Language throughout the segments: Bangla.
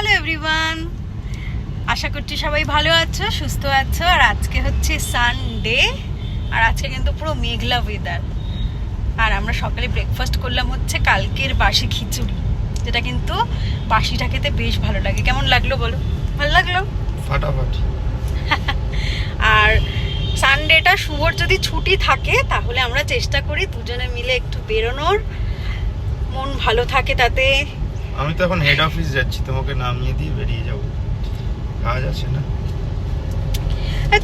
Hello everyone. আশা করছি সবাই ভালো আছো সুস্থ আছো। আর আজকে হচ্ছে সানডে আর আজকে কিন্তু পুরো মেঘলা ওয়েদার আর আমরা সকালে ব্রেকফাস্ট করলাম হচ্ছে কালকের বাসি খিচুড়ি যেটা কিন্তু বাসিটা খেতে বেশ ভালো লাগে। কেমন লাগল বলো? ভালো লাগল? ফাটাফাটি। আর সানডেটা শুভর যদি ছুটি থাকে তাহলে আমরা চেষ্টা করি দুজনে মিলে একটু বেরোনোর। মন ভালো থাকে তাতে। আমি তো এখন হেড অফিস যাচ্ছি, তোমাকে নামিয়ে দিয়ে বেরিয়ে যাব। কাজ আছে না?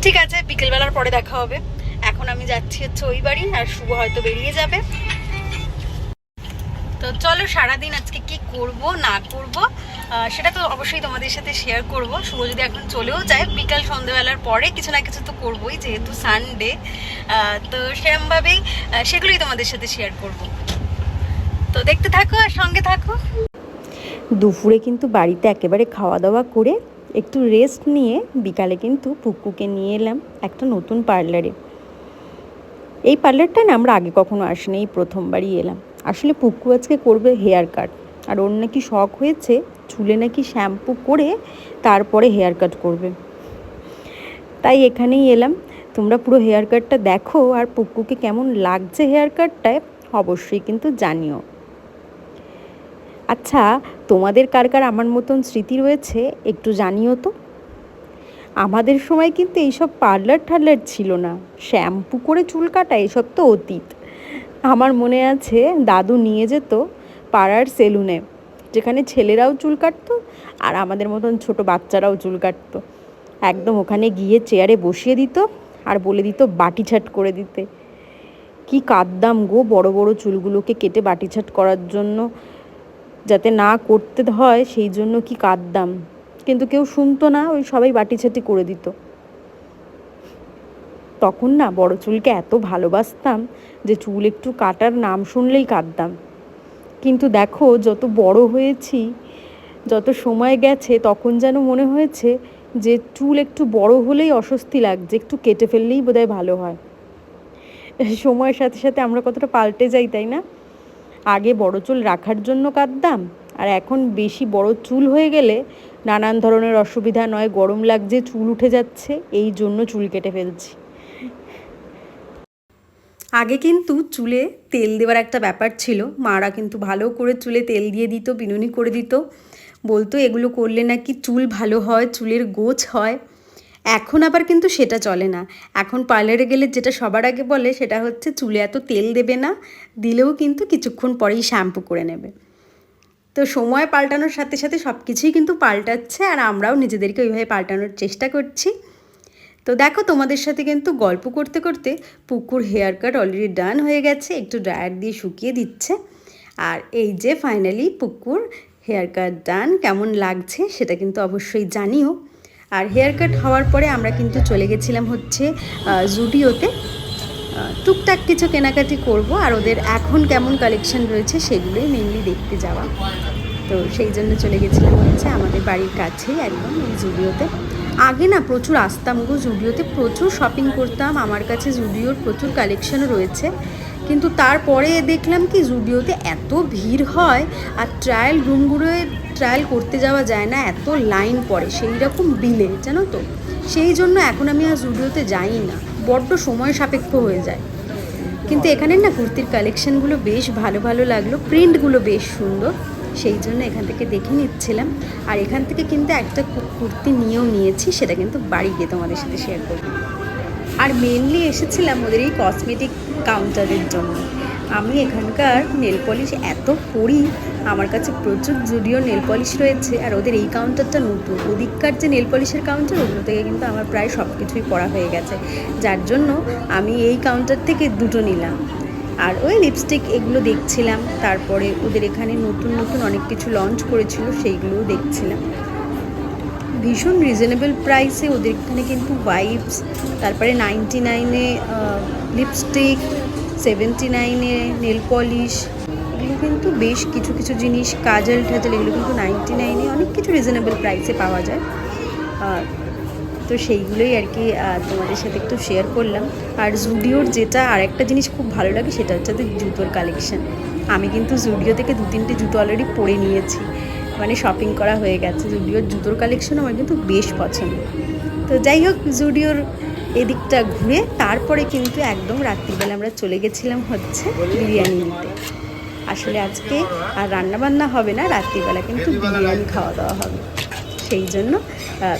ঠিক আছে, বিকেলবেলার পরে দেখা হবে। এখন আমি যাচ্ছি হচ্ছে ওই বাড়ি, আর শুভ হয়তো বেরিয়ে যাবে। তো চলো, সারাদিন আজকে কি করব, না করব সেটা তো অবশ্যই তোমাদের সাথে শেয়ার করব। শুভ যদি এখন চলেও যায়, বিকাল সন্ধ্যেবেলার পরে কিছু না কিছু তো করবোই, যেহেতু সানডে তো সেরমভাবেই সেগুলোই তোমাদের সাথে শেয়ার করব। তো দেখতে থাকো, আর সঙ্গে থাকো। দুপুরে কিন্তু বাড়িতে একেবারে খাওয়া দাওয়া করে একটু রেস্ট নিয়ে বিকালে কিন্তু পুকুকে নিয়ে এলাম একটা নতুন পার্লারে এই পার্লারটা না আমরা আগে কখনো আসিনি, এই প্রথমবারই এলাম। আসলে পুকু আজকে করবে হেয়ার কাট আর ওর নাকি শখ হয়েছে চুলে নাকি শ্যাম্পু করে তারপরে হেয়ার কাট করবে। তাই এখানেই এলাম। তোমরা পুরো হেয়ার কাটটা দেখো আর পুকুকে কেমন লাগছে হেয়ার কাটটায় অবশ্যই কিন্তু জানিও। আচ্ছা তোমাদের কার কার আমার মতন স্মৃতি রয়েছে একটু জানিও তো? আমাদের সময় কিন্তু এইসব পার্লার টার্লার ছিল না। শ্যাম্পু করে চুল কাটা, এসব তো অতীত। আমার মনে আছে, দাদু নিয়ে যেত পাড়ার সেলুনে যেখানে ছেলেরাও চুল কাটতো আর আমাদের মতন ছোট বাচ্চারাও চুল কাটতো। একদম ওখানে গিয়ে চেয়ারে বসিয়ে দিত আর বলে দিত বাটি ছাট করে দিতে। কি কাদ্দাম গো বড় বড় চুলগুলোকে কেটে বাটি ছাট করার জন্য। যাতে না করতে হয়, সেই জন্য কি কাঁদতাম। কিন্তু কেউ শুনতো না, ওই সবাই বাটি ছাটি করে দিত। তখন না বড় চুলকে এত ভালোবাসতাম যে চুল একটু কাটার নাম শুনলেই কাঁদতাম। কিন্তু দেখো, যত বড় হয়েছি, যত সময় গেছে, তখন যেন মনে হয়েছে যে চুল একটু বড় হলেই অস্বস্তি লাগছে, একটু কেটে ফেললেই বোধহয় ভালো হয়। সময়ের সাথে সাথে আমরা কতটা পাল্টে যাই, তাই না? আগে বড় চুল রাখার জন্য কাঁদতাম, আর এখন বেশি বড় চুল হয়ে গেলে নানান ধরনের অসুবিধা নয়, গরম লাগছে, চুল উঠে যাচ্ছে, এই জন্য চুল কেটে ফেলছি। আগে কিন্তু চুলে তেল দেওয়ার একটা ব্যাপার ছিল, মারা কিন্তু ভালো করে চুলে তেল দিয়ে দিত, বিনুনি করে দিত, বলতো এগুলো করলে নাকি চুল ভালো হয়, চুলের গোছ হয়। এখন আবার কিন্তু সেটা চলে না। এখন পার্লারে গেলে যেটা সবার আগে বলে সেটা হচ্ছে চুলে এত তেল দেবে না, দিলেও কিন্তু কিছুক্ষণ পরেই শ্যাম্পু করে নেবে। তো সময় পাল্টানোর সাথে সাথে সব কিছুই কিন্তু পাল্টাচ্ছে আর আমরাও নিজেদেরকে ওইভাবে পাল্টানোর চেষ্টা করছি। তো দেখো তোমাদের সাথে কিন্তু গল্প করতে করতে পুকুর হেয়ার কাট অলরেডি ডান হয়ে গেছে, একটু ড্রায়ার দিয়ে শুকিয়ে দিচ্ছে। আর এই যে ফাইনালি পুকুর হেয়ার কাট ডান কেমন লাগছে সেটা কিন্তু অবশ্যই জানিও। আর হেয়ার কাট হওয়ার পরে আমরা কিন্তু চলে গেছিলাম হচ্ছে জুডিওতে টুকটাক কিছু কেনাকাটি করব আর ওদের এখন কেমন কালেকশন রয়েছে সেগুলোই মেনলি দেখতে যাওয়া। তো সেই জন্য চলে গেছিলাম হচ্ছে আমাদের বাড়ির কাছেই একদম এই জুডিওতে আগে না প্রচুর আসতাম গো জুডিওতে প্রচুর শপিং করতাম, আমার কাছে জুডিওর প্রচুর কালেকশনও রয়েছে। কিন্তু তারপরে দেখলাম কি জুডিওতে এত ভিড় হয় আর ট্রায়াল রুমগুলোয় ট্রায়াল করতে যাওয়া যায় না, এত লাইন পড়ে সেই রকম বিলে জানো তো? সেই জন্য এখন আমি আর জুডিওতে যাই না, বড্ড সময় সাপেক্ষ হয়ে যায়। কিন্তু এখানের না কুর্তির কালেকশানগুলো বেশ ভালো ভালো লাগল প্রিন্টগুলো বেশ সুন্দর, সেই জন্য এখান থেকে দেখে নিচ্ছিলাম। আর এখান থেকে কিন্তু একটা কুর্তি নিয়েও নিয়েছি, সেটা কিন্তু বাড়ি গিয়ে তোমাদের সাথে শেয়ার করব। আর মেনলি এসেছিলাম ওদের এই কসমেটিক কাউন্টারের জন্য। আমি এখানকার নেল পলিশ এত পরি আমার কাছে প্রচুর জুডিও নেল পলিশ রয়েছে আর ওদের এই কাউন্টারটা নতুন। ওদিককার যে নেল পলিশের কাউন্টার ওগুলো থেকে কিন্তু আমার প্রায় সব কিছুই পড়া হয়ে গেছে। যার জন্য আমি এই কাউন্টার থেকে দুটো নিলাম। আর ওই লিপস্টিক এগুলো দেখছিলাম। তারপরে ওদের এখানে নতুন নতুন অনেক কিছু লঞ্চ করেছিল, সেইগুলোও দেখছিলাম। ভীষণ রিজনেবল প্রাইসে ওদের এখানে কিন্তু ওয়াইপস তারপরে নাইনটি নাইনে লিপস্টিক সেভেন্টি নাইনে নেল পলিশ কিন্তু বেশ কিছু কিছু জিনিস, কাজল টাজল এগুলো কিন্তু নাইনটি নাইনে অনেক কিছু রিজনেবল প্রাইসে পাওয়া যায়। তো সেইগুলোই আর কি তোমাদের সাথে একটু শেয়ার করলাম। আর জুডিওর যেটা আর একটা জিনিস খুব ভালো লাগে, সেটা হচ্ছে জুতোর কালেকশন আমি কিন্তু জুডিও থেকে দু তিনটে জুতো অলরেডি পরে নিয়েছি। মানে শপিং করা হয়ে গেছে। জুডিওর জুতোর কালেকশন আমার কিন্তু বেশ পছন্দ। তো যাই হোক জুডিওর এদিকটা ঘুরে তারপরে কিন্তু একদম রাত্রিবেলা আমরা চলে গেছিলাম হচ্ছে বিরিয়ানি নিতে। আসলে আজকে আর রান্নাবান্না হবে না, রাত্রিবেলা কিন্তু বিরিয়ানি খাওয়া দাওয়া হবে। সেই জন্য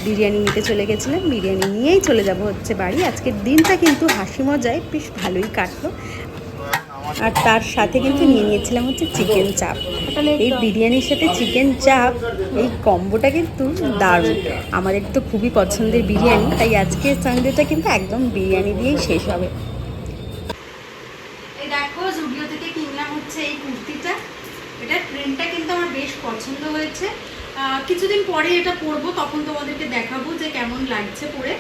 বিরিয়ানি নিতে চলে গেছিলাম। বিরিয়ানি নিয়েই চলে যাব হচ্ছে বাড়ি। আজকের দিনটা কিন্তু হাসি মজায় বেশ ভালোই কাটলো। আর তার সাথে কিন্তু নিয়ে নিয়েছিলাম হচ্ছে চিকেন চাপ। এই বিরিয়ানির সাথে চিকেন চাপ, এই কম্বোটা কিন্তু দারুণ। আমাদের তো খুবই পছন্দের বিরিয়ানি, তাই আজকে সানডেটা কিন্তু একদম বিরিয়ানি দিয়েই শেষ হবে এই দেখো জুডিও থেকে কিনলাম হচ্ছে এই কুর্তিটা এটা প্রিন্টটা কিন্তু আমার বেশ পছন্দ হয়েছে। কিছুদিন পরে এটা পরবো, তখন তোমাদেরকে দেখাবো যে কেমন লাগছে পরে।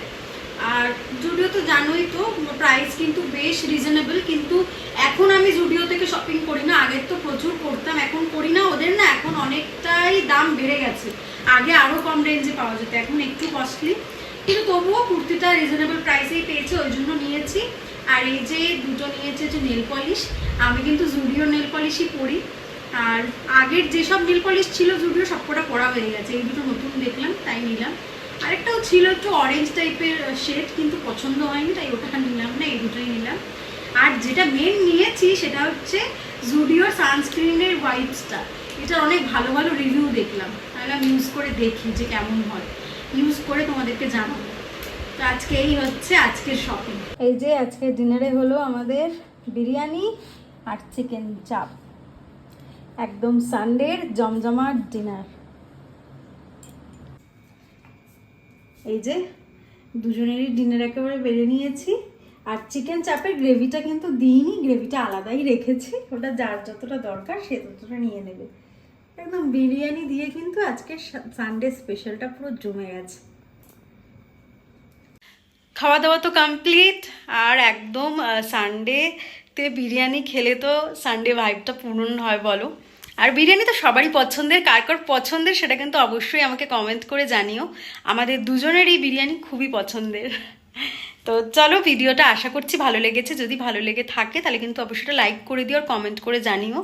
আর জুডিও তো জানোই তো প্রাইস কিন্তু বেশ রিজনেবল কিন্তু এখন আমি জুডিও থেকে শপিং করি না। আগের তো প্রচুর করতাম, এখন করি না ওদের না, এখন অনেকটাই দাম বেড়ে গেছে। আগে আরও কম রেঞ্জে পাওয়া যেত, এখন একটু কস্টলি কিন্তু তবুও কুর্তিটা রিজনেবল প্রাইসেই পেয়েছে, ওই জন্য নিয়েছি। আর এই যে দুটো নিয়েছে যে নেল পলিশ আমি কিন্তু জুডিও নেল পলিশই পরি। আর আগের যেসব নেল পলিশ ছিল জুডিও সবকটা পরা হয়ে গেছে। এই দুটো নতুন দেখলাম, তাই নিলাম। আরেকটাও ছিল একটু অরেঞ্জ টাইপের শেড কিন্তু পছন্দ হয়নি, তাই ওটা নিলাম না, এই দুটোই নিলাম। আর যেটা মেন নিয়েছি, সেটা হচ্ছে জুডিও সানস্ক্রিনের ওয়াইপসটা এটার অনেক ভালো ভালো রিভিউ দেখলাম। তাহলে ইউজ করে দেখি যে কেমন হয়। ইউজ করে তোমাদেরকে জানাব। তো আজকে এই হচ্ছে আজকের শপিং এই যে আজকে ডিনারে হলো আমাদের বিরিয়ানি আর চিকেন চাপ একদম সানডের জমজমাট ডিনার। এই যে, দুজনেরই ডিনার একেবারে বেড়ে নিয়েছি। আর চিকেন চাপের গ্রেভিটা কিন্তু দিইনি, গ্রেভিটা আলাদাই রেখেছি। ওটা যার যতটা দরকার সে ততটা নিয়ে নেবে। একদম বিরিয়ানি দিয়ে কিন্তু আজকে সানডে স্পেশালটা পুরো জমে গেছে। খাওয়া দাওয়া তো কমপ্লিট, আর একদম সানডেতে বিরিয়ানি খেলে তো সানডে ভাইবটা পূরণ হয়, বলো। আর বিরিয়ানি তো সবারই পছন্দের, কার কার পছন্দের সেটা কিন্তু অবশ্যই আমাকে কমেন্ট করে জানিও। আমাদের দুজনেরই বিরিয়ানি খুবই পছন্দের। তো চলো ভিডিওটা আশা করছি ভালো লেগেছে। যদি ভালো লেগে থাকে তাহলে কিন্তু অবশ্যই লাইক করে দিও আর কমেন্ট করে জানিও।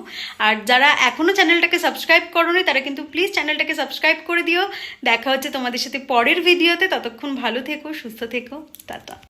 আর যারা এখনও চ্যানেলটাকে সাবস্ক্রাইব করোনি তারা কিন্তু প্লিজ চ্যানেলটাকে সাবস্ক্রাইব করে দিও। দেখা হচ্ছে তোমাদের সাথে পরের ভিডিওতে ততক্ষণ ভালো থেকো, সুস্থ থেকো। টাটা।